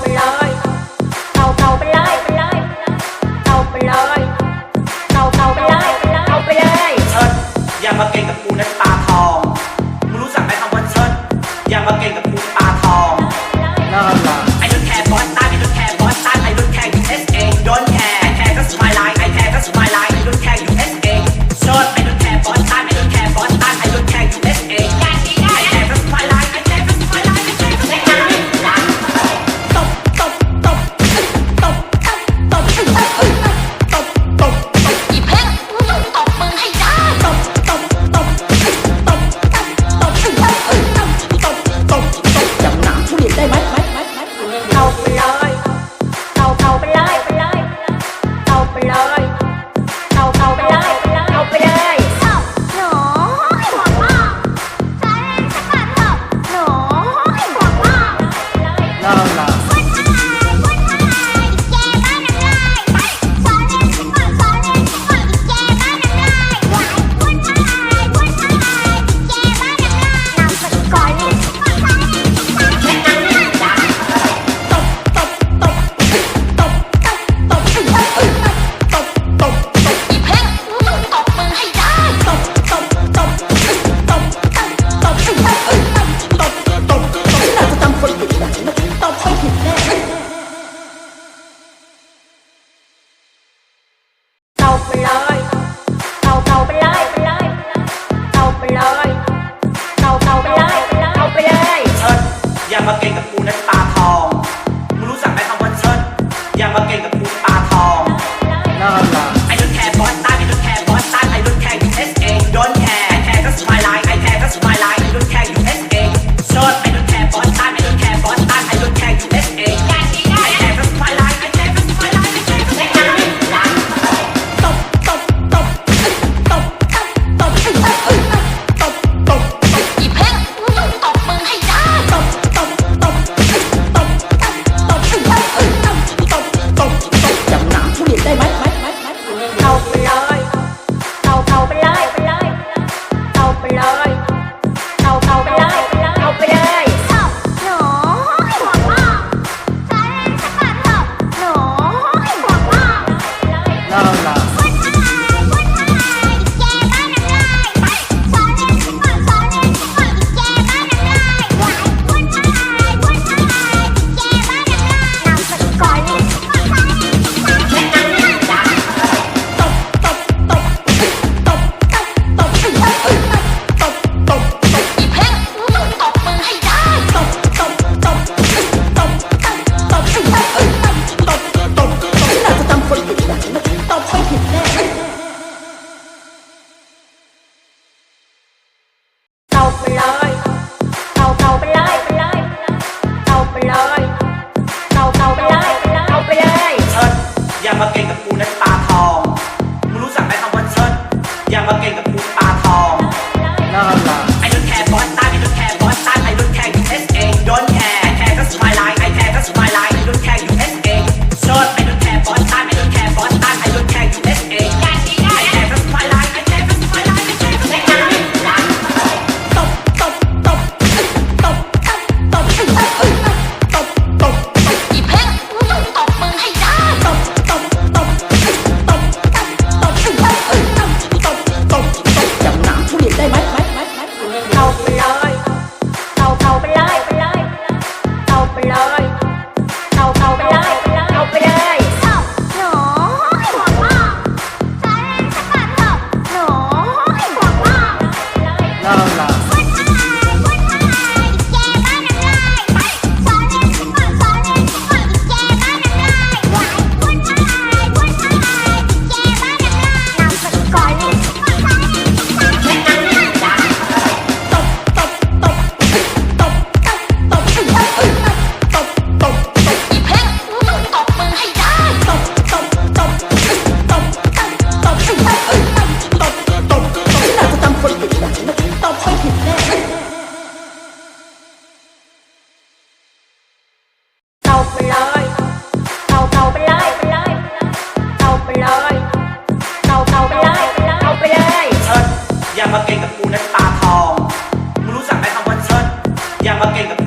เต่าเต่าไปเลยไปเลยเต่าไปเลยเต่าเต่าไปเลยเต่าไปเลยเชิดอย่ามาเก่งกับกูนะตาทองมึงรู้จักไหมคำว่าเชิดอย่ามาเก่งกับกูต 到快艇了。 เลาเป่าไปเลย กูนั้นตาทองมึงรู้จักไหมคำว่าเชิดอย่ามาเก่งกับ